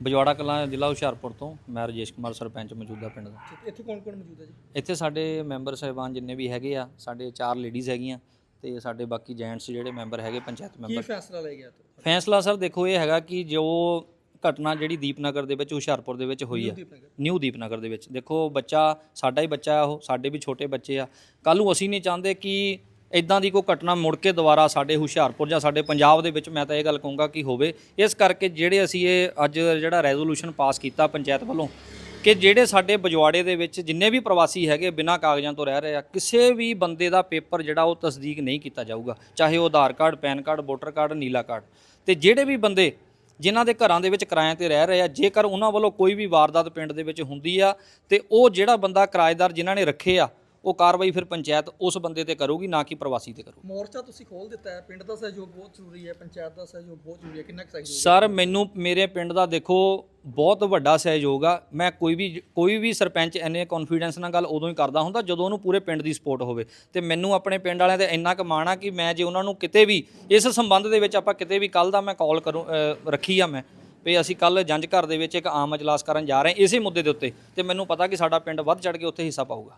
ਬਜਵਾੜਾ ਕਲਾਂ ਜ਼ਿਲ੍ਹਾ ਹੁਸ਼ਿਆਰਪੁਰ ਤੋਂ ਮੈਂ ਰਜੇਸ਼ ਕੁਮਾਰ ਸਰਪੰਚ ਮੌਜੂਦਾ ਪਿੰਡ ਦਾ। ਇੱਥੇ ਕੌਣ ਕੌਣ ਮੌਜੂਦ ਹੈ ਜੀ? ਇੱਥੇ ਸਾਡੇ ਮੈਂਬਰ ਸਾਹਿਬਾਨ ਜਿੰਨੇ ਵੀ ਹੈਗੇ ਆ ਸਾਡੇ ਚਾਰ ਲੇਡੀਜ਼ ਹੈਗੀਆਂ ਤੇ ਸਾਡੇ ਬਾਕੀ ਜੈਂਟਸ ਜਿਹੜੇ ਮੈਂਬਰ ਹੈਗੇ ਪੰਚਾਇਤ ਕੀ ਮੈਂਬਰ। ਫੈਸਲਾ ਲਿਆ ਗਿਆ ਤੋਂ ਫੈਸਲਾ ਸਰ ਦੇਖੋ ਇਹ ਹੈਗਾ ਕਿ ਜੋ ਘਟਨਾ ਜਿਹੜੀ ਦੀਪਨਗਰ ਦੇ ਵਿੱਚ ਹੁਸ਼ਿਆਰਪੁਰ ਦੇ ਵਿੱਚ ਹੋਈ ਆ। ਨਿਊ ਦੀਪਨਗਰ। ਦੇ ਵਿੱਚ। ਦੇਖੋ ਬੱਚਾ ਸਾਡਾ ਹੀ ਬੱਚਾ ਆ ਉਹ ਸਾਡੇ ਵੀ ਛੋਟੇ ਬੱਚੇ ਆ। ਕੱਲ ਨੂੰ ਅਸੀਂ ਨਹੀਂ ਚਾਹੁੰਦੇ ਕਿ ਇਦਾਂ ਦੀ ਕੋਈ ਘਟਨਾ ਮੁੜ ਕੇ ਦੁਬਾਰਾ ਸਾਡੇ ਹੁਸ਼ਿਆਰਪੁਰ ਜਾਂ ਸਾਡੇ ਪੰਜਾਬ ਦੇ ਵਿੱਚ ਮੈਂ ਤਾਂ ਇਹ ਗੱਲ ਕਹੂੰਗਾ ਕਿ ਹੋਵੇ। ਇਸ ਕਰਕੇ ਜਿਹੜੇ ਅਸੀਂ ਇਹ ਅੱਜ ਜਿਹੜਾ ਰੈਜ਼ੋਲੂਸ਼ਨ ਪਾਸ ਕੀਤਾ ਪੰਚਾਇਤ ਵੱਲੋਂ ਕਿ ਜਿਹੜੇ ਸਾਡੇ ਬਜਵਾੜੇ ਦੇ ਵਿੱਚ ਜਿੰਨੇ ਵੀ ਪ੍ਰਵਾਸੀ ਹੈਗੇ ਬਿਨਾਂ ਕਾਗਜ਼ਾਂ ਤੋਂ ਰਹਿ ਰਹੇ ਆ, ਕਿਸੇ ਵੀ ਬੰਦੇ ਦਾ ਪੇਪਰ ਜਿਹੜਾ ਉਹ ਤਸਦੀਕ ਨਹੀਂ ਕੀਤਾ ਜਾਊਗਾ, ਚਾਹੇ ਉਹ Aadhaar card, PAN card, voter card, ਨੀਲਾ ਕਾਰਡ। ਤੇ ਜਿਹੜੇ ਵੀ ਬੰਦੇ ਜਿਨ੍ਹਾਂ ਦੇ ਘਰਾਂ ਦੇ ਵਿੱਚ ਕਿਰਾਏ ਤੇ ਰਹਿ ਰਹੇ ਆ, ਜੇਕਰ ਉਹਨਾਂ ਵੱਲੋਂ ਕੋਈ ਵੀ ਵਾਰਦਾਤ ਪਿੰਡ ਦੇ ਵਿੱਚ ਹੁੰਦੀ ਆ ਤੇ ਉਹ ਜਿਹੜਾ ਬੰਦਾ ਕਿਰਾਏਦਾਰ ਜਿਨ੍ਹਾਂ ਨੇ ਰੱਖੇ ਆ ਉਹ ਕਾਰਵਾਈ ਫਿਰ ਪੰਚਾਇਤ ਉਸ ਬੰਦੇ ਤੇ ਕਰੂਗੀ ਨਾ ਕਿ ਪ੍ਰਵਾਸੀ ਤੇ ਕਰੂਗੀ। ਮੋਰਚਾ ਤੁਸੀਂ ਖੋਲ ਦਿੱਤਾ ਹੈ ਪਿੰਡ ਦਾ ਸਹਿਯੋਗ ਬਹੁਤ ਜ਼ਰੂਰੀ ਹੈ ਪੰਚਾਇਤ ਦਾ ਸਹਿਯੋਗ ਬਹੁਤ ਜ਼ਰੂਰੀ ਹੈ ਕਿੰਨਾ ਕੁ ਸਹਿਯੋਗ ਸਰ ਮੈਨੂੰ ਮੇਰੇ ਪਿੰਡ ਦਾ ਦੇਖੋ ਬਹੁਤ ਵੱਡਾ ਸਹਿਯੋਗ ਆ। ਮੈਂ ਕੋਈ ਵੀ ਕੋਈ ਵੀ ਸਰਪੰਚ ਐਨੇ ਕੌਨਫੀਡੈਂਸ ਨਾਲ ਗੱਲ ਉਦੋਂ ਹੀ ਕਰਦਾ ਹੁੰਦਾ ਜਦੋਂ ਉਹਨੂੰ ਪੂਰੇ ਪਿੰਡ ਦੀ ਸਪੋਰਟ ਹੋਵੇ। ਤੇ ਮੈਨੂੰ ਆਪਣੇ ਪਿੰਡ ਵਾਲਿਆਂ ਤੇ ਇੰਨਾ ਕੁ ਮਾਣ ਆ ਕਿ ਮੈਂ ਜੇ ਉਹਨਾਂ ਨੂੰ ਕਿਤੇ ਵੀ ਇਸ ਸੰਬੰਧ ਦੇ ਵਿੱਚ ਆਪਾਂ ਕਿਤੇ ਵੀ ਕੱਲ ਦਾ ਮੈਂ ਕਾਲ ਕਰੂੰ ਰੱਖੀ ਆ ਮੈਂ ਵੀ ਅਸੀਂ ਕੱਲ ਜੰਜ ਘਰ ਦੇ ਵਿੱਚ ਇੱਕ ਆਮ ਅਜਲਾਸ ਕਰਨ ਜਾ ਰਹੇ ਹਾਂ ਇਸੇ ਮੁੱਦੇ ਦੇ ਉੱਤੇ। ਤੇ ਮੈਨੂੰ ਪਤਾ ਕਿ ਸਾਡਾ ਪਿੰਡ ਵੱਧ ਚੜ ਕੇ ਉੱਥੇ ਹਿੱਸਾ ਪਾਊਗਾ।